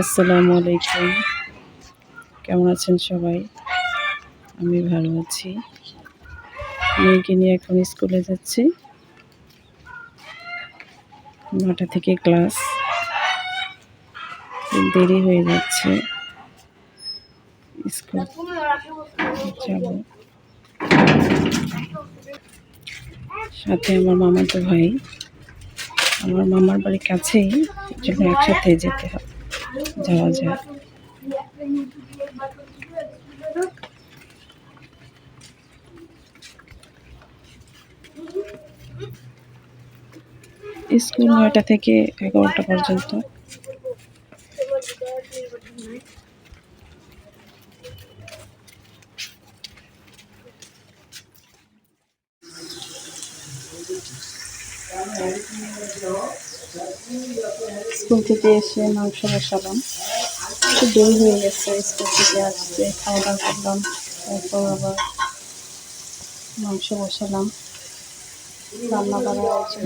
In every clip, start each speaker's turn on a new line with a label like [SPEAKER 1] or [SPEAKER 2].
[SPEAKER 1] আসসালামু আলাইকুম। কেমন আছেন সবাই? আমি ভালো আছি। মেয়েকে নিয়ে এখন স্কুলে যাচ্ছি। নটা থেকে ক্লাস। দেরি হয়ে যাচ্ছে। স্কুল যাব। সাথে আমার মামাতো ভাই। আমার মামার বাড়ির কাছেই একসাথে যেতে হবে। যাওয়া যায় স্কুল নয়টা থেকে এগারোটা পর্যন্ত। স্কুল থেকে এসে মাংস বসালাম। একটু দেরি হয়ে গেছে স্কুল থেকে আসতে খাওয়া দাওয়া করলাম, তারপর আবার মাংস বসালাম। রান্না করা হয়েছে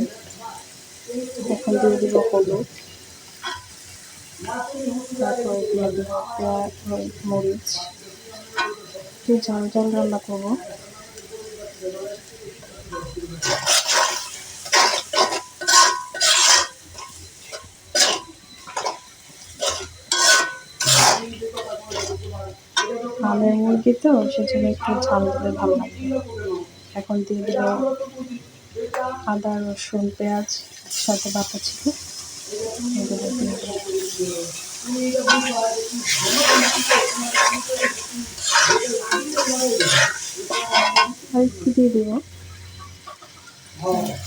[SPEAKER 1] এখন দিয়ে দিব হলুদ। তারপরে দিয়ে দিব মরিচ। একটু ঝাল ঝাল রান্না করব। মুরগি তো সেজন্য একটু ঝাল দিলে ভালো লাগে। এখন দিয়ে দেব আদা, রসুন, পেঁয়াজ সাথে বাটা ছিল। আর একটু দিয়ে দেবো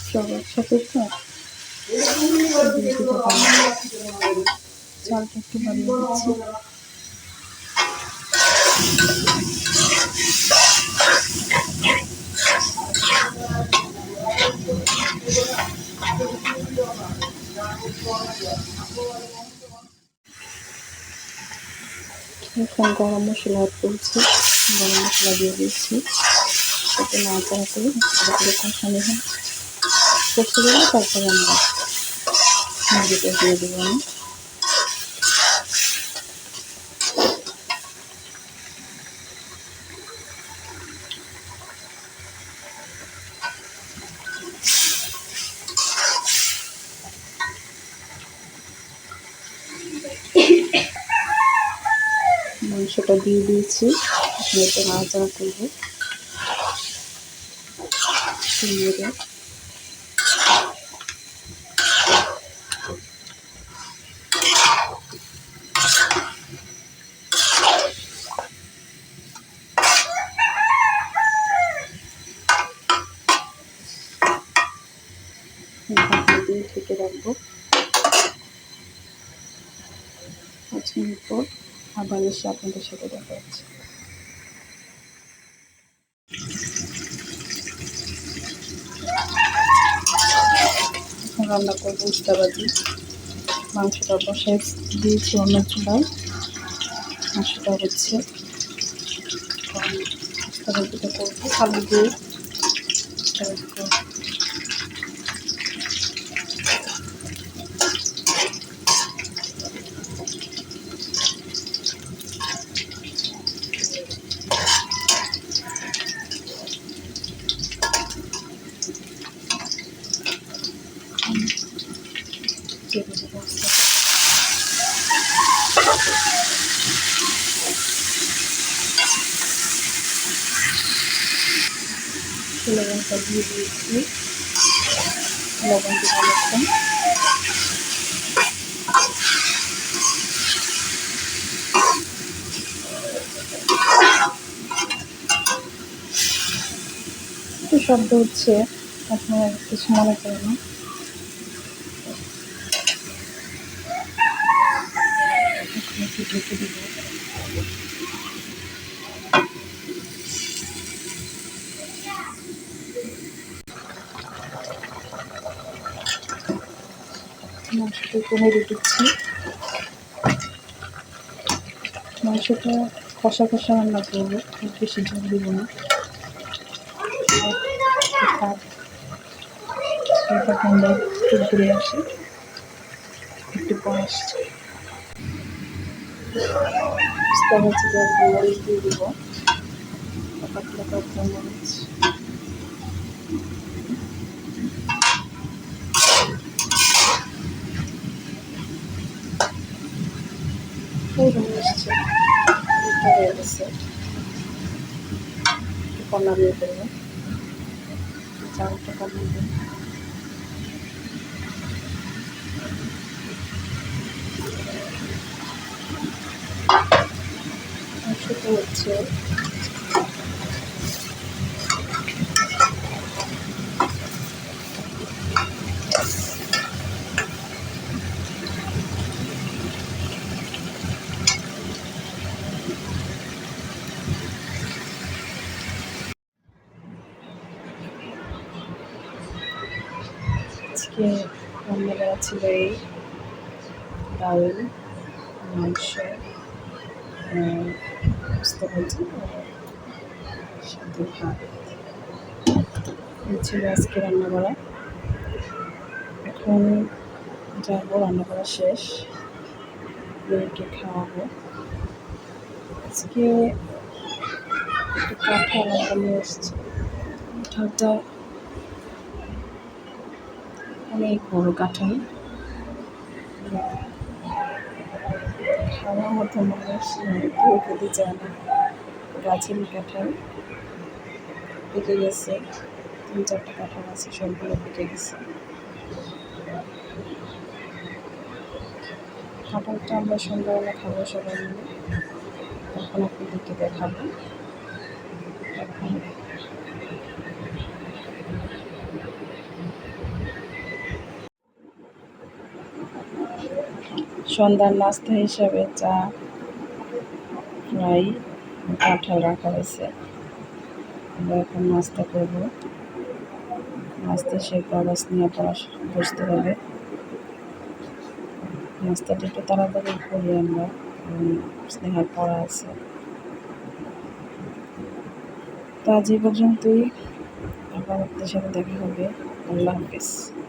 [SPEAKER 1] সব তো চালটা একটু বাড়িয়ে দিচ্ছি। এখন গরম মশলা অ্যাড করছি। গরম মশলা দিয়ে দিচ্ছি। সাথে নাড়াচাড়া করে ভালো করে কষানো হয়। কষে গেলে তারপরে আমরা মুরগিটা দিয়ে দেবো আমি। মাংসটা দিয়ে দিয়েছি। এখন একটু নাড়াচাড়া করব। দিয়ে ঢেকে রাখব। পাঁচ মিনিট পর। আবার এসে আপনাদের সাথে দেখা যাচ্ছে রান্না করব উস্তাবাজি। মাংসটা বসাই দিয়েছি অন্য চুলায় মাংসটা হচ্ছে উস্তাবাজিটা করব, আলু দিয়ে। চেপে দিয়েছি শব্দ হচ্ছে আপনার কিছু মনে করেন না। মাংসটা কষা কষা রান্না করব বেশি ঝোল দিব না। একটু ঘুরে আসি, একটু পর আসছি। বুঝতে পারছি যে একটু মরিচ দিয়ে দিব পাতলা পাতলা মরিচ একটু কলা দিয়ে দেবো চালটা কমিয়ে দেবো সেটা হচ্ছে আজকে রান্না করা ছিল এই ডাল মাংস আহ, বুঝতে পারছি সাথে ভাত ছিল আজকে রান্না করা এখন যাব রান্না করা শেষ। মেয়েকে খাওয়াবো আজকে একটু কাঁঠাল আমরা নিয়ে এসছি কাঁঠালটা অনেক বড় কাঁঠাল। খাওয়ার মতো মানুষ নয়, কেউ খেতে চায় না। গাছের কাঁঠাল পেকে গেছে তিন চারটা কাঁঠাল আছে সবগুলো পেকে গেছে। কাঁঠালটা আমরা সন্ধ্যাবেলা খাব সবাই মিলে এখন আপনাদেরকে দেখাবো। এখন সন্ধ্যার নাস্তা হিসাবে চা, ফ্রাই, কাঁঠাল রাখা হয়েছে। আমরা এখন নাস্তা করব। নাস্তা আবার স্নেহা পড়া বসতে হবে। নাস্তাটা একটু তাড়াতাড়ি করি আমরা স্নেহার পড়া আছে। তো এই পর্যন্তই। আবার আপনাদের সাথে দেখা হবে। আল্লাহ হাফিজ।